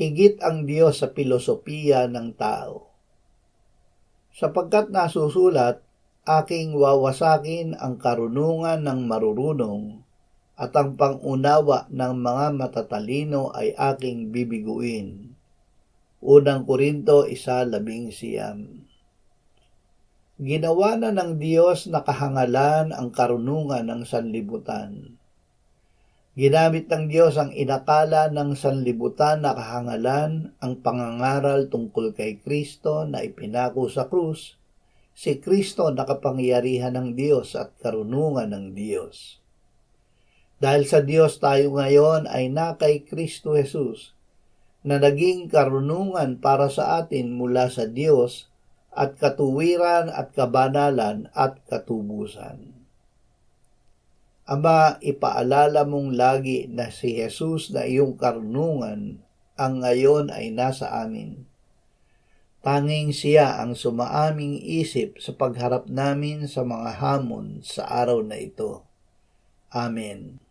higit ang Diyos sa filosofiya ng tao. Sapagkat nasusulat, aking wawasakin ang karunungan ng marurunong at ang pangunawa ng mga matatalino ay aking bibiguin. Unang Korinto isa labing siyam. Ginawa na ng Diyos na kahangalan ang karunungan ng sanlibutan. Ginamit ng Diyos ang inakala ng sanlibutan na kahangalan ang pangangaral tungkol kay Kristo na ipinako sa krus, si Kristo na kapangyarihan ng Diyos at karunungan ng Diyos. Dahil sa Diyos tayo ngayon ay na kay Kristo Jesus, na naging karunungan para sa atin mula sa Diyos at katuwiran at kabanalan at katubusan. Ama, ipaalala mong lagi na si Jesus na iyong karnungan ang ngayon ay nasa amin. Tanging siya ang sumaaming isip sa pagharap namin sa mga hamon sa araw na ito. Amen.